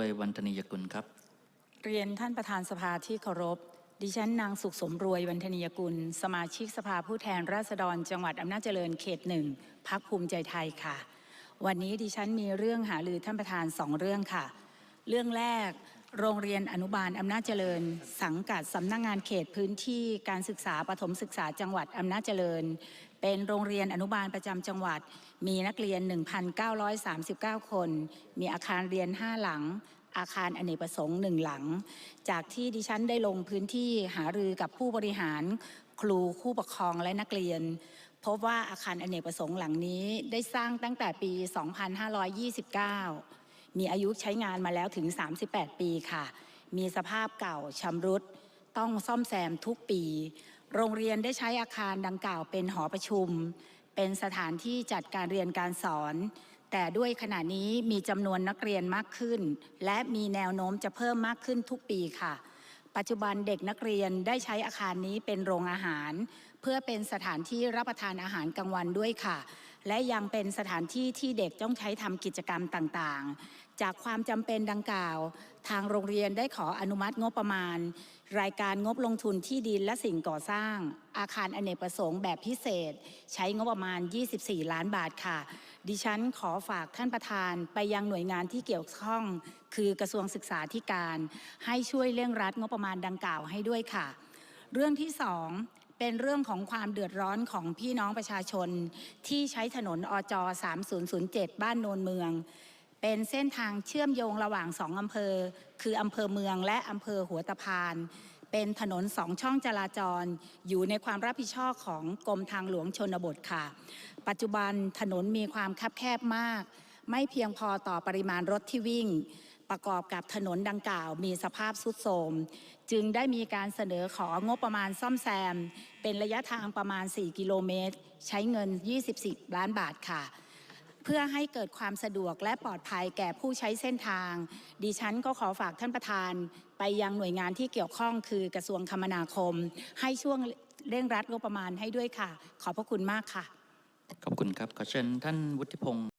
วยวันธนียกุลครับ เรียนท่านประธานสภาที่เคารพ ดิฉันนางสุขสมรวยวันธนียกุล สมาชิกสภาผู้แทนราษฎร จังหวัดอำนาจเจริญเขตหนึ่งพักภูมิใจไทยค่ะ วันนี้ดิฉันมีเรื่องหาลือท่านประธานสองเรื่องค่ะ เรื่องแรก โรงเรียนอนุบาลอำนาจเจริญ สังกัดสำนักงงานเขตพื้นที่การศึกษาปฐมศึกษาจังหวัดอำนาจเจริญ เป็นโรงเรียนอนุบาลประจำจังหวัด มีนักเรียน 1,939 คน มีอาคารเรียน 5 หลัง อาคารอเนกประสงค์หนึ่งหลัง จากที่ดิฉันได้ลงพื้นที่หารือกับผู้บริหาร ครูผู้ปกครองและนักเรียนพบว่าอาคารอเนกประสงค์หลังนี้ได้สร้างตั้งแต่ปี 2529 มีอายุใช้งานมาแล้วถึง 38 ปีค่ะ มีสภาพเก่าชำรุด ต้องซ่อมแซมทุกปี โรงเรียนได้ใช้อาคารดังกล่าวเป็นหอประชุม เป็นสถานที่จัดการเรียนการสอน แต่ด้วยขณะนี้มีจำนวนนักเรียนมากขึ้น และมีแนวโน้มจะเพิ่มมากขึ้นทุกปีค่ะปัจจุบันเด็กนักเรียนได้ใช้อาคารนี้เป็นโรงอาหาร เพื่อเป็นสถานที่รับประทานอาหารกลางวันด้วยค่ะ และยังเป็นสถานที่ที่เด็กต้องใช้ทำกิจกรรมต่างๆ จากความจำเป็นดังกล่าว ทางโรงเรียนได้ขออนุมัติงบประมาณ รายการงบลงทุนที่ดินและสิ่งก่อสร้าง อาคารอเนกประสงค์แบบพิเศษ ใช้งบประมาณ 24 ล้านบาทค่ะ ดิฉันขอฝากท่านประธานไปยังหน่วยงานที่เกี่ยวข้อง คือกระทรวงศึกษาธิการ ให้ช่วยเร่งรัดงบประมาณดังกล่าวให้ด้วยค่ะ เรื่องที่สอง เป็นเรื่องของความเดือดร้อนของพี่น้องประชาชน ที่ใช้ถนนอจ3007 บ้านโนนเมือง เป็นเส้นทางเชื่อมโยงระหว่างสองอำเภอ คืออำเภอเมืองและอำเภอหัวตะพาน เป็นถนนสองช่องจราจร อยู่ในความรับผิดชอบของกรมทางหลวงชนบทค่ะ ปัจจุบันถนนมีความคับแคบมาก ไม่เพียงพอต่อปริมาณรถที่วิ่ง ประกอบกับถนนดังกล่าวมีสภาพสุดโทรมจึงได้มีการเสนอของบประมาณซ่อมแซม เป็นระยะทางประมาณ 4 กิโลเมตร ใช้เงิน 24 ล้านบาทค่ะ เพื่อให้เกิดความสะดวกและปลอดภัยแก่ผู้ใช้เส้นทาง ดิฉันก็ขอฝากท่านประธาน ไปยังหน่วยงานที่เกี่ยวข้องคือกระทรวงคมนาคม ให้ช่วงเร่งรัดงบประมาณให้ด้วยค่ะ ขอบพระคุณมากค่ะ ขอบคุณครับ ขอเชิญท่านวุฒิพงศ์